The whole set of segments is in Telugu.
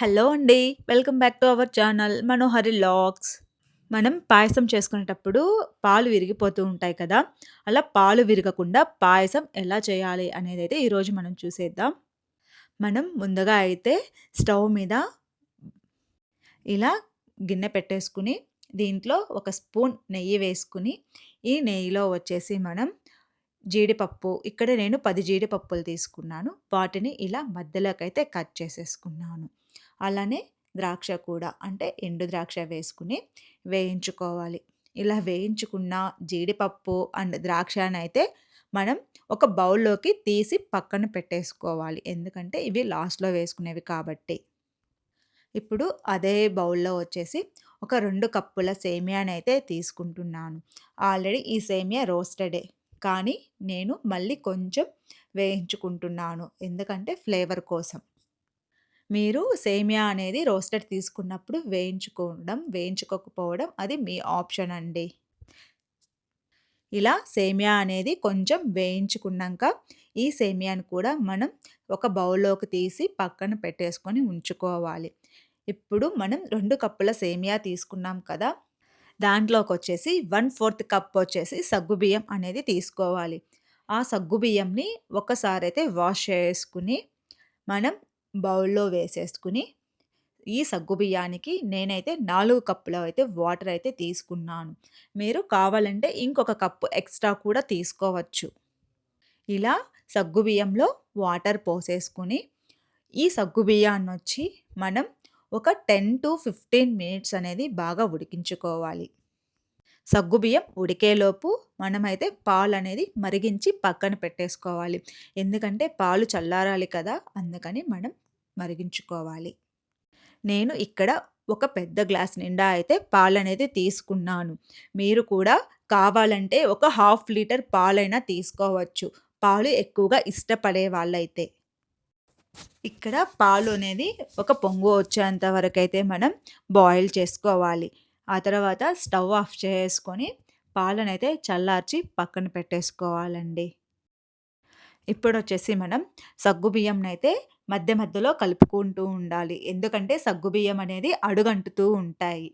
హలో అండి. Welcome back to our channel Manohari vlogs. మనం పాయసం చేసుకునేటప్పుడు పాలు విరిగిపోతూ ఉంటాయి కదా! అలా పాలు విరగకుండా పాయసం ఎలా చేయాలి అనేది అయితే ఈరోజు మనం చూసేద్దాం. మనం ముందుగా అయితే స్టవ్ మీద ఇలా గిన్నె పెట్టేసుకుని, దీంట్లో ఒక స్పూన్ నెయ్యి వేసుకుని, ఈ నెయ్యిలో వచ్చేసి మనం జీడిపప్పు ఇక్కడ నేను పది జీడిపప్పులు తీసుకున్నాను. వాటిని ఇలా మధ్యలోకైతే కట్ చేసేసుకున్నాను. అలానే ద్రాక్ష కూడా అంటే ఎండు ద్రాక్ష వేసుకుని వేయించుకోవాలి. ఇలా వేయించుకున్న జీడిపప్పు అండ్ ద్రాక్షనైతే మనం ఒక బౌల్‌లోకి తీసి పక్కన పెట్టేసుకోవాలి. ఎందుకంటే ఇవి లాస్ట్‌లో వేసుకునేవి కాబట్టి. ఇప్పుడు అదే బౌల్‌లో వచ్చేసి ఒక రెండు కప్పుల సేమియానైతే తీసుకుంటున్నాను. ఆల్రెడీ ఈ సేమియా రోస్టెడే. కానీ నేను మళ్ళీ కొంచెం వేయించుకుంటున్నాను. ఎందుకంటే ఫ్లేవర్ కోసం. మీరు సేమియా అనేది రోస్టెడ్ తీసుకున్నప్పుడు వేయించుకోవడం, వేయించుకోకపోవడం అది మీ ఆప్షన్ అండి. ఇలా సేమియా అనేది కొంచెం వేయించుకున్నాక ఈ సేమియాను కూడా మనం ఒక బౌల్‌లోకి తీసి పక్కన పెట్టేసుకొని ఉంచుకోవాలి. ఇప్పుడు మనం రెండు కప్పుల సేమియా తీసుకున్నాం కదా! దాంట్లోకి వచ్చేసి వన్ ఫోర్త్ కప్ వచ్చేసి సగ్గుబియ్యం అనేది తీసుకోవాలి. ఆ సగ్గుబియ్యంని ఒకసారి అయితే వాష్ చేసుకుని, మనం బౌల్‌లో వేసేసుకుని, ఈ సగ్గుబియ్యానికి నేనైతే నాలుగు కప్పుల అయితే వాటర్ అయితే తీసుకున్నాను. మీరు కావాలంటే ఇంకొక కప్పు ఎక్స్‌ట్రా కూడా తీసుకోవచ్చు. ఇలా సగ్గుబియ్యంలో వాటర్ పోసేసుకొని, ఈ సగ్గుబియ్యాన్నొచ్చి మనం ఒక 10-15 మినిట్స్ అనేది బాగా ఉడికించుకోవాలి. సగ్గుబియ్యం ఉడికేలోపు మనమైతే పాలనేది మరిగించి పక్కన పెట్టేసుకోవాలి. ఎందుకంటే పాలు చల్లారాలి కదా! అందుకని మనం మరిగించుకోవాలి. నేను ఇక్కడ ఒక పెద్ద గ్లాస్ నిండా అయితే పాలనేది తీసుకున్నాను. మీరు కూడా కావాలంటే ఒక హాఫ్ లీటర్ పాలైనా తీసుకోవచ్చు. పాలు ఎక్కువగా ఇష్టపడే వాళ్ళైతే. ఇక్కడ పాలు అనేది ఒక పొంగు వచ్చేంత వరకు అయితే మనం బాయిల్ చేసుకోవాలి. ఆ తర్వాత స్టవ్ ఆఫ్ చేసుకొని పాలనైతే చల్లార్చి పక్కన పెట్టేసుకోవాలండి. ఇప్పుడు వచ్చేసి మనం సగ్గుబియ్యంనైతే మధ్య మధ్యలో కలుపుకుంటూ ఉండాలి. ఎందుకంటే సగ్గుబియ్యం అనేది అడుగంటుతూ ఉంటాయి.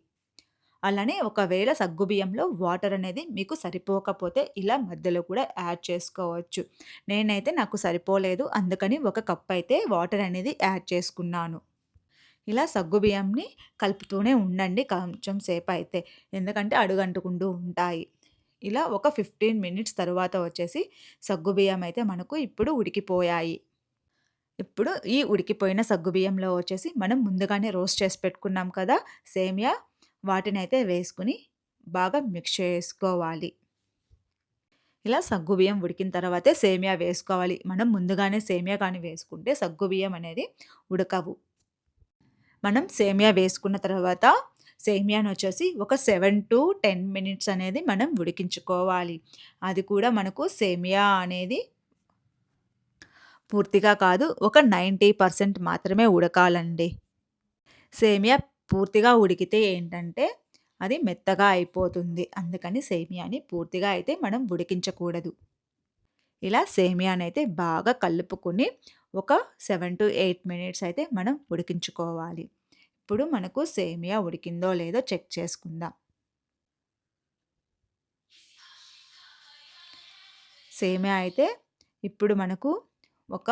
అలానే ఒకవేళ సగ్గుబియ్యంలో వాటర్ అనేది మీకు సరిపోకపోతే ఇలా మధ్యలో కూడా యాడ్ చేసుకోవచ్చు. నేనైతే నాకు సరిపోలేదు. అందుకని ఒక కప్ అయితే వాటర్ అనేది యాడ్ చేసుకున్నాను. ఇలా సగ్గుబియ్యంని కలుపుతూనే ఉండండి కొంచెం సేపయితే. ఎందుకంటే అడుగంటుకుంటూ ఉంటాయి. ఇలా ఒక 15 మినిట్స్ తరువాత వచ్చేసి సగ్గుబియ్యం అయితే మనకు ఇప్పుడు ఉడికిపోయాయి. ఇప్పుడు ఈ ఉడికిపోయిన సగ్గుబియ్యంలో వచ్చేసి మనం ముందుగానే రోస్ట్ చేసి పెట్టుకున్నాం కదా! సేమియా వాటిని అయితే వేసుకొని బాగా మిక్స్ చేసుకోవాలి. ఇలా సగ్గుబియ్యం ఉడికిన తర్వాతే సేమియా వేసుకోవాలి. మనం ముందుగానే సేమియా కానీ వేసుకుంటే సగ్గుబియ్యం అనేది ఉడకవు. మనం సేమియా వేసుకున్న తర్వాత సేమియాను వచ్చేసి ఒక 7-10 మినిట్స్ అనేది మనం ఉడికించుకోవాలి. అది కూడా మనకు సేమియా అనేది పూర్తిగా కాదు ఒక 90% మాత్రమే ఉడకాలండి. సేమియా పూర్తిగా ఉడికితే ఏంటంటే అది మెత్తగా అయిపోతుంది. అందుకని సేమియాని పూర్తిగా అయితే మనం ఉడికించకూడదు. ఇలా సేమియానైతే బాగా కలుపుకొని ఒక 7-8 మినిట్స్ అయితే మనం ఉడికించుకోవాలి. ఇప్పుడు మనకు సేమియా ఉడికిందో లేదో చెక్ చేసుకుందాం. సేమియా అయితే ఇప్పుడు మనకు ఒక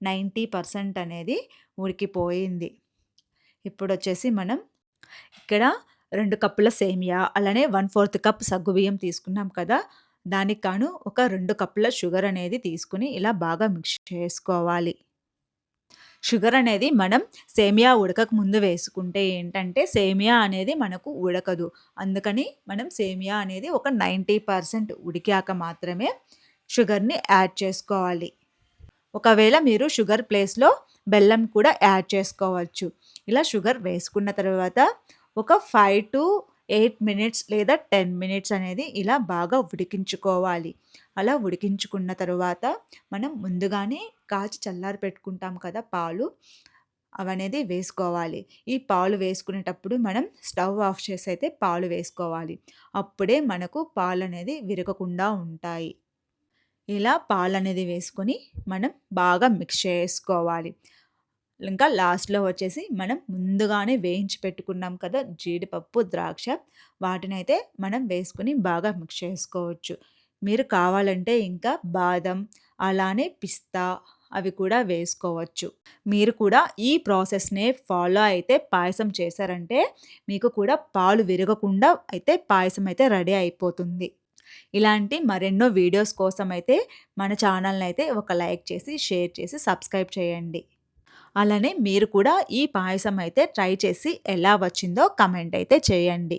90% అనేది ఉడికిపోయింది. ఇప్పుడు వచ్చేసి మనం ఇక్కడ రెండు కప్పుల సేమియా అలానే 1/4 కప్ సగ్గుబియ్యం తీసుకున్నాం కదా! దానికి కాను ఒక రెండు కప్పుల షుగర్ అనేది తీసుకొని ఇలా బాగా మిక్స్ చేసుకోవాలి. షుగర్ అనేది మనం సేమియా ఉడకక ముందు వేసుకుంటే ఏంటంటే సేమియా అనేది మనకు ఉడకదు. అందుకని మనం సేమియా అనేది ఒక 90% ఉడికాక మాత్రమే షుగర్‌ని యాడ్ చేసుకోవాలి. ఒకవేళ మీరు షుగర్ ప్లేస్‌లో బెల్లం కూడా యాడ్ చేసుకోవచ్చు. ఇలా షుగర్ వేసుకున్న తర్వాత ఒక 5-8 మినిట్స్ లేదా 10 మినిట్స్ అనేది ఇలా బాగా ఉడికించుకోవాలి. అలా ఉడికించుకున్న తర్వాత మనం ముందుగానే కాచి చల్లారి పెట్టుకుంటాం కదా పాలు. అవనేది వేసుకోవాలి. ఈ పాలు వేసుకునేటప్పుడు మనం స్టవ్ ఆఫ్ చేసి అయితే పాలు వేసుకోవాలి. అప్పుడే మనకు పాలనేది విరగకుండా ఉంటాయి. ఇలా పాలనేది వేసుకొని మనం బాగా మిక్స్ చేసుకోవాలి. ఇంకా లాస్ట్‌లో వచ్చేసి మనం ముందుగానే వేయించి పెట్టుకున్నాం కదా! జీడిపప్పు, ద్రాక్ష వాటినైతే మనం వేసుకుని బాగా మిక్స్ చేసుకోవచ్చు. మీరు కావాలంటే ఇంకా బాదం, అలానే పిస్తా అవి కూడా వేసుకోవచ్చు. మీరు కూడా ఈ ప్రాసెస్‌నే ఫాలో అయితే పాయసం చేశారంటే మీకు కూడా పాలు విరగకుండా అయితే పాయసం అయితే రెడీ అయిపోతుంది. ఇలాంటి మరెన్నో వీడియోస్ కోసం అయితే మన ఛానల్‌ని అయితే ఒక లైక్ చేసి, షేర్ చేసి, సబ్స్క్రైబ్ చేయండి. అలానే మీరు కూడా ఈ పాయసం అయితే ట్రై చేసి ఎలా వచ్చిందో కమెంట్ అయితే చేయండి.